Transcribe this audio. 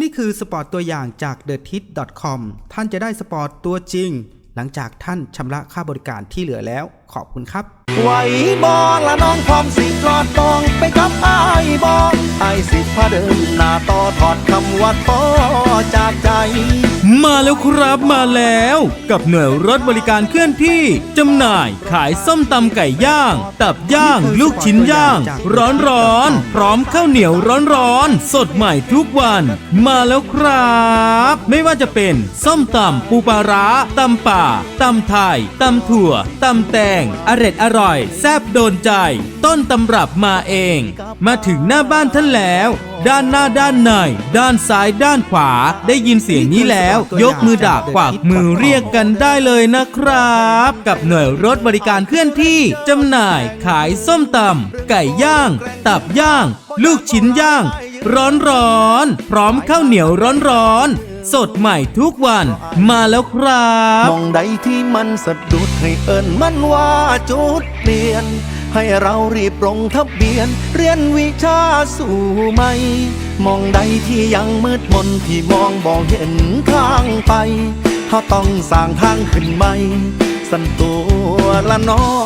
นี่คือสปอร์ตตัวอย่างจาก t h e t i t c o m ท่านจะได้สปอร์ตตัวจริง หลังจากท่านชำระค่าบริการที่เหลือแล้ว ขอบคุณครับ ไหวบอละน้องพร้อมสิปลอดตองไปกับไอ้บอไอ้สิพาเดินหน้าต่อถอดคำว่าต่อใจ แล้วครับมาแล้ว กับหน่วยรถบริการเคลื่อนที่จำหน่ายขายส้มตำไก่ย่าง ตับย่าง ลูกชิ้นย่าง ร้อนร้อนๆพร้อมข้าวเหนียวร้อนร้อนๆสดใหม่ทุกวัน มาแล้วครับ ไม่ว่าจะเป็นส้มตำปูปลาร้าตำป่าตำไทยตำถั่วตำแตงอร็ดอร่อย แซบโดนใจ ต้นตำรับมาเอง มาถึงหน้าบ้านท่านแล้ว ด้านหน้าด้านใน ด้านซ้ายด้านขวา ได้ยินเสียงนี้แล้ว ยกมือดากกวากมือเรียกกันได้เลยนะครับ กับหน่วยรถบริการเคลื่อนที่จำหน่ายขายส้มตำไก่ย่าง ตับย่าง ลูกชิ้นย่าง ร้อนร้อนๆพร้อมข้าวเหนียวร้อนร้อนๆสดใหม่ทุกวันมาแล้วครับ มองใดที่มันสะดุดให้เอิญมันว่าจุดเปลี่ยน ให้เรารีบลงทะเบียน เรียนวิชาสู่ใหม่ มองใดที่ยังมืดมนที่มองบ่เห็นทางไปเขาต้องสร้างทางขึ้นใหม่ สันตัวละน้อง